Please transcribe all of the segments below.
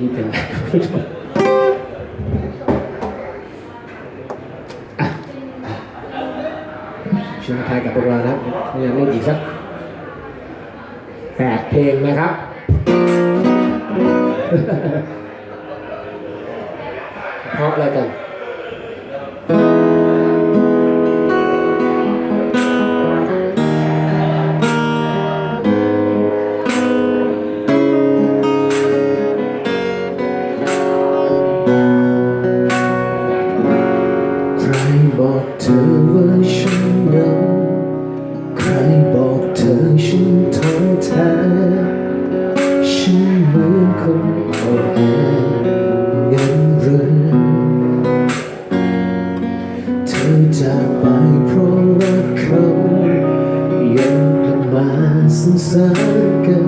คิดถึงผู้ชมอะอะช่วยทายกับพวกเรานะครับยังไม่อีกสักแปดเพลงนะครับเพราะอะไรกัน บอกเธอว่าฉันเหงาใครบอกเธอฉันท้อแท้ฉันเหมือนคนอ่อนแอเงินเรือเธอจากไปเพราะว่าเขายังกลับมาสงสารกัน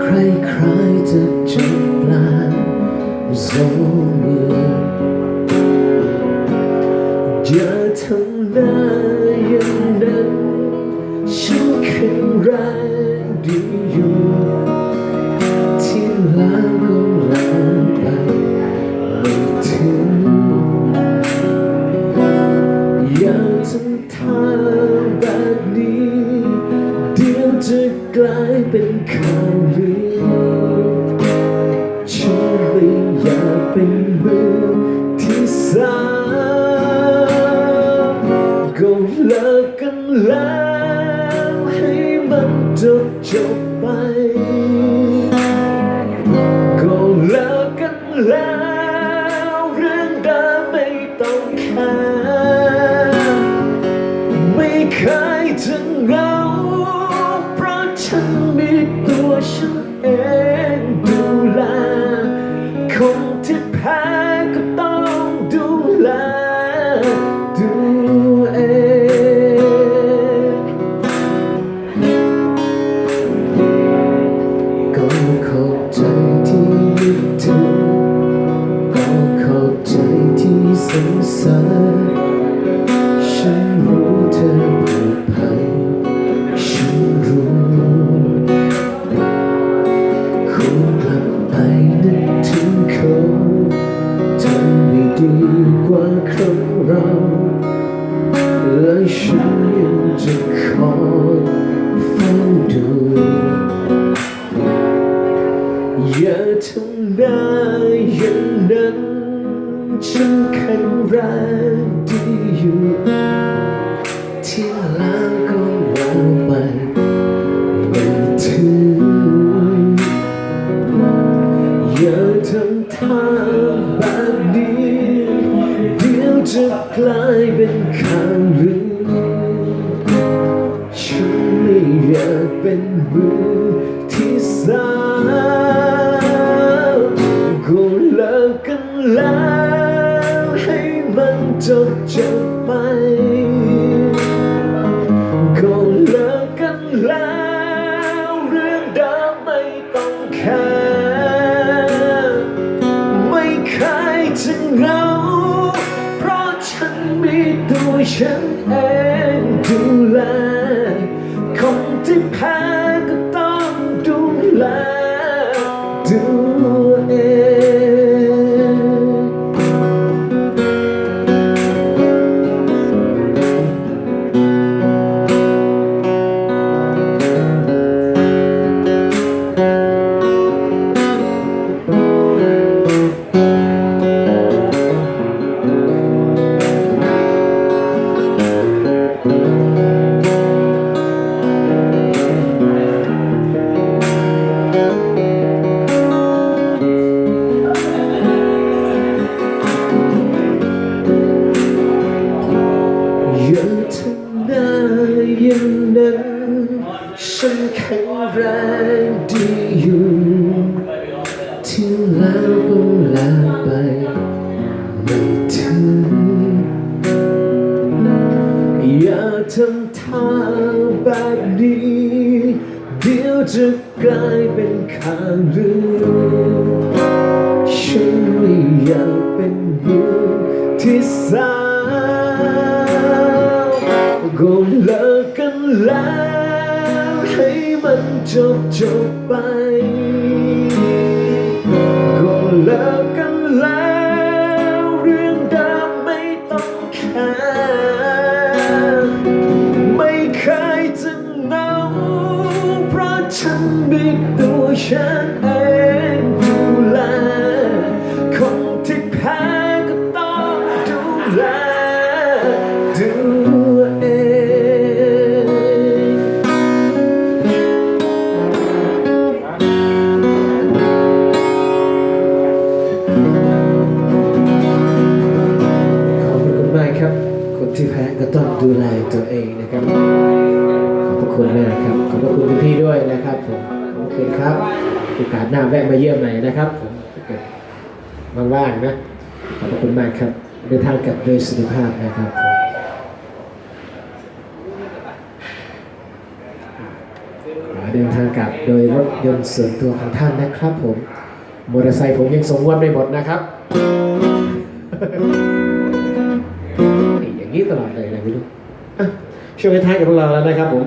ใครๆจะจบปลายสองมือ อย่าทำหน้าอย่างนั้นฉันแข็งแรงดีอยู่ที่ล้วก็ล้วไปไม่ถึงอย่าทำท่าแบบนี้เดี๋ยวจะกลายเป็นข่าวลือฉันไม่อยากเป็นมือ สงสารฉันรู้เธอผูกพันฉันรู้คงกลับไปนึกถึงเขาทำไม่ดีกว่าครั้งเราและฉันยังจะคอยเฝ้าดูอย่าทำได้องนั้น ฉันแข็งแรงดีอยู่ที่แล้วก็แล้วไปไม่ถึงอย่าทำท่าแบบนี้เดี๋ยวจะกลายเป็นข่าวลือฉันไม่อยากเป็นมือที่สามก็เลิกกันแล้ว มันจบจบไปก็เลิกกันแล้วเรื่องเดิมไม่ต้องแคร์ไม่เคยจะเหงาเพราะฉันมีตัวฉันเองดูแลคนที่แพ้ แรงดีอยู่ที่แล้วก็ล้วไปไม่ถึงอย่าทำท่าแบบนี้เดี๋ยวจะกลายเป็นข่าวลือฉันไม่อยากเป็นมือที่สามก็เลิกกันแล้วให้ มันจบจบไปเลิกกันแล้ว เรื่องเดิมไม่ต้องแคร์ไม่เคยจะเหงาเพราะฉันบิดตัวฉันเอง แพ้ก็ต้องดูแลตัวเองนะครับ ขอบพระคุณมากครับ ขอบพระคุณคุณพี่ด้วยนะครับผมขอบคุณครับโอกาสหน้าแวะมาเยี่ยมใหม่นะครับผมถ้าเกิดว่างๆนะ ขอบพระคุณมากครับเดินทางกลับโดยสุขภาพนะครับผมเดินทางกลับโดยรถยนต์ส่วนตัวของท่านนะครับผมมอเตอร์ไซค์ผมยังส่งวนไม่หมดนะครับ นี้ตลอดเลยนะพี่ลูกอะช่วงท้ายกับพวกเราแล้วนะครับผม